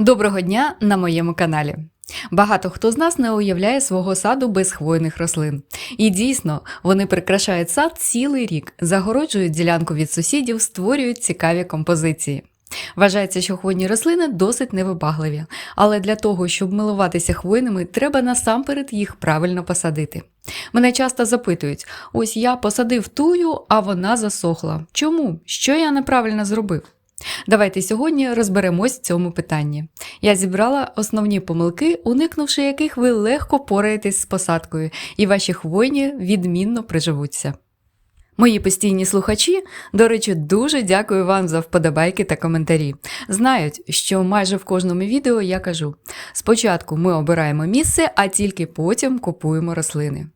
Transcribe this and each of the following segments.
Доброго дня на моєму каналі. Багато хто з нас не уявляє свого саду без хвойних рослин. І дійсно, вони прикрашають сад цілий рік, загороджують ділянку від сусідів, створюють цікаві композиції. Вважається, що хвойні рослини досить невибагливі, але для того, щоб милуватися хвойними, треба насамперед їх правильно посадити. Мене часто запитують: ось я посадив тую, а вона засохла. Чому? Що я неправильно зробив? Давайте сьогодні розберемось в цьому питанні. Я зібрала основні помилки, уникнувши яких ви легко пораєтесь з посадкою, і ваші хвойні відмінно приживуться. Мої постійні слухачі, до речі, дуже дякую вам за вподобайки та коментарі. Знають, що майже в кожному відео я кажу: спочатку ми обираємо місце, а тільки потім купуємо рослини.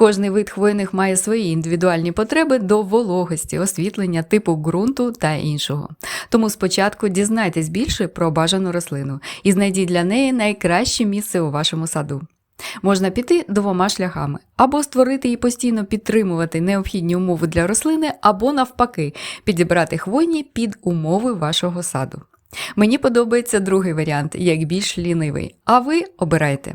Кожний вид хвойних має свої індивідуальні потреби до вологості, освітлення, типу ґрунту та іншого. Тому спочатку дізнайтесь більше про бажану рослину і знайдіть для неї найкраще місце у вашому саду. Можна піти двома шляхами: або створити і постійно підтримувати необхідні умови для рослини, або навпаки, підібрати хвойні під умови вашого саду. Мені подобається другий варіант, як більш лінивий, а ви обирайте.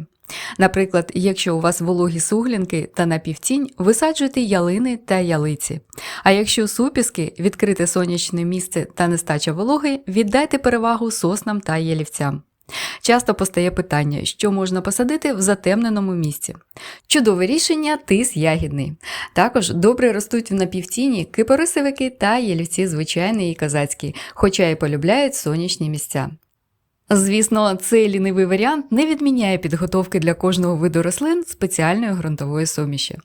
Наприклад, якщо у вас вологі суглінки та напівтінь, висаджуйте ялини та ялиці. А якщо супіски, відкрите сонячне місце та нестача вологи, віддайте перевагу соснам та ялівцям. Часто постає питання, що можна посадити в затемненому місці. Чудове рішення тис ягідний. Також добре ростуть в напівтіні кипарисовики та ялівці звичайні і козацькі, хоча й полюбляють сонячні місця. Звісно, цей лінивий варіант не відміняє підготовки для кожного виду рослин спеціальної ґрунтової суміші.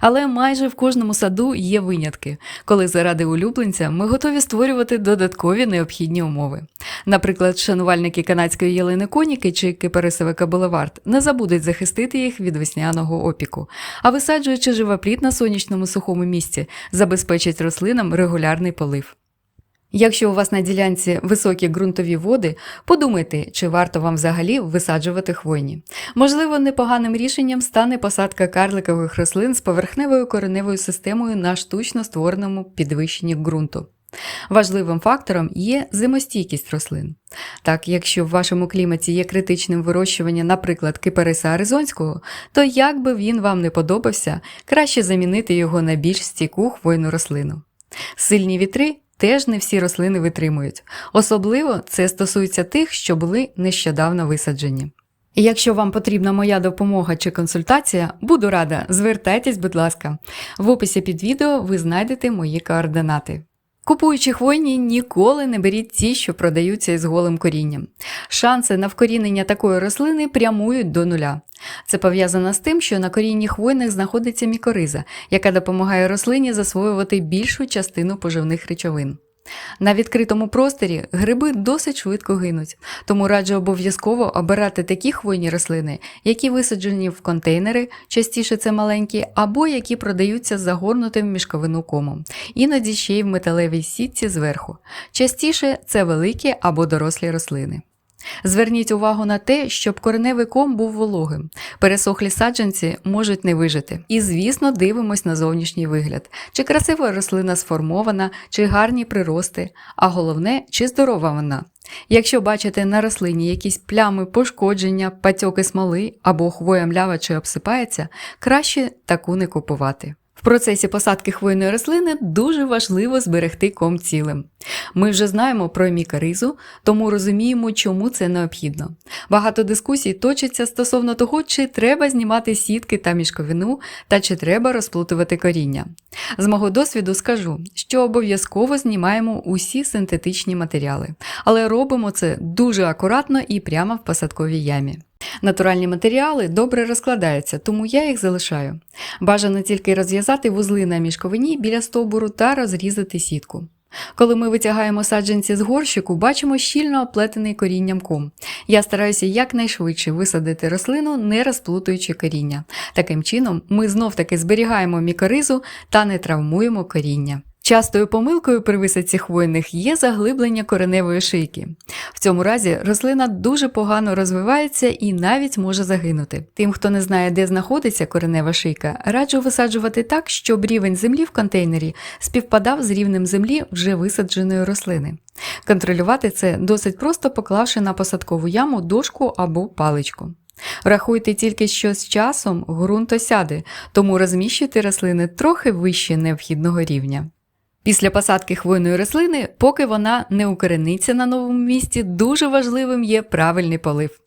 Але майже в кожному саду є винятки, коли заради улюбленця ми готові створювати додаткові необхідні умови. Наприклад, шанувальники канадської ялини коніки чи кипарисовика Булевард не забудуть захистити їх від весняного опіку, а висаджуючи живопліт на сонячному сухому місці, забезпечать рослинам регулярний полив. Якщо у вас на ділянці високі ґрунтові води, подумайте, чи варто вам взагалі висаджувати хвойні. Можливо, непоганим рішенням стане посадка карликових рослин з поверхневою кореневою системою на штучно створеному підвищенні ґрунту. Важливим фактором є зимостійкість рослин. Так, якщо в вашому кліматі є критичним вирощування, наприклад, кипариса аризонського, то як би він вам не подобався, краще замінити його на більш стійку хвойну рослину. Сильні вітри теж не всі рослини витримують. Особливо це стосується тих, що були нещодавно висаджені. Якщо вам потрібна моя допомога чи консультація, буду рада, звертайтесь, будь ласка. В описі під відео ви знайдете мої координати. Купуючи хвойні, ніколи не беріть ті, що продаються із голим корінням. Шанси на вкорінення такої рослини прямують до нуля. Це пов'язано з тим, що на корінні хвойних знаходиться мікориза, яка допомагає рослині засвоювати більшу частину поживних речовин. На відкритому просторі гриби досить швидко гинуть, тому раджу обов'язково обирати такі хвойні рослини, які висаджені в контейнери, частіше це маленькі, або які продаються загорнутим в мішковину комом, іноді ще й в металевій сітці зверху. Частіше це великі або дорослі рослини. Зверніть увагу на те, щоб кореневий ком був вологим. Пересохлі саджанці можуть не вижити. І, звісно, дивимось на зовнішній вигляд: чи красива рослина сформована, чи гарні прирости, а головне, чи здорова вона. Якщо бачите на рослині якісь плями пошкодження, патьоки смоли або хвоя млява чи обсипається, краще таку не купувати. В процесі посадки хвойної рослини дуже важливо зберегти ком цілим. Ми вже знаємо про мікоризу, тому розуміємо, чому це необхідно. Багато дискусій точиться стосовно того, чи треба знімати сітки та мішковину, та чи треба розплутувати коріння. З мого досвіду скажу, що обов'язково знімаємо усі синтетичні матеріали, але робимо це дуже акуратно і прямо в посадковій ямі. Натуральні матеріали добре розкладаються, тому я їх залишаю. Бажано тільки розв'язати вузли на мішковині біля стовбуру та розрізати сітку. Коли ми витягаємо саджанці з горщику, бачимо щільно оплетений корінням ком. Я стараюся якнайшвидше висадити рослину, не розплутуючи коріння. Таким чином, ми знов таки зберігаємо мікоризу та не травмуємо коріння. Частою помилкою при висадці хвойних є заглиблення кореневої шийки. В цьому разі рослина дуже погано розвивається і навіть може загинути. Тим, хто не знає, де знаходиться коренева шийка, раджу висаджувати так, щоб рівень землі в контейнері співпадав з рівнем землі вже висадженої рослини. Контролювати це досить просто поклавши на посадкову яму дошку або паличку. Рахуйте тільки, що з часом ґрунт осяде, тому розміщуйте рослини трохи вище необхідного рівня. Після посадки хвойної рослини, поки вона не укорениться на новому місці, дуже важливим є правильний полив.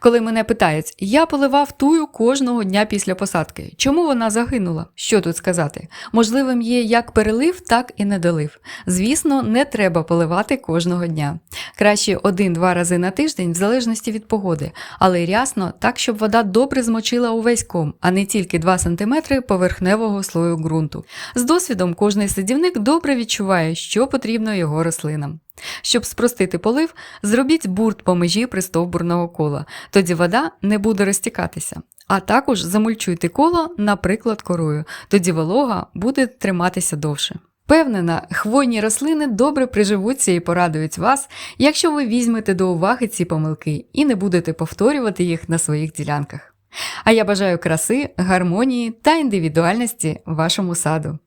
Коли мене питають, я поливав тую кожного дня після посадки. Чому вона загинула? Що тут сказати? Можливим є як перелив, так і недолив. Звісно, не треба поливати кожного дня. Краще один-два рази на тиждень, в залежності від погоди, але рясно так, щоб вода добре змочила увесь ком, а не тільки 2 см поверхневого слою ґрунту. З досвідом кожний садівник добре відчуває, що потрібно його рослинам. Щоб спростити полив, зробіть бурт по межі пристовбурного кола, тоді вода не буде розтікатися. А також замульчуйте коло, наприклад, корою, тоді волога буде триматися довше. Впевнена, хвойні рослини добре приживуться і порадують вас, якщо ви візьмете до уваги ці помилки і не будете повторювати їх на своїх ділянках. А я бажаю краси, гармонії та індивідуальності вашому саду.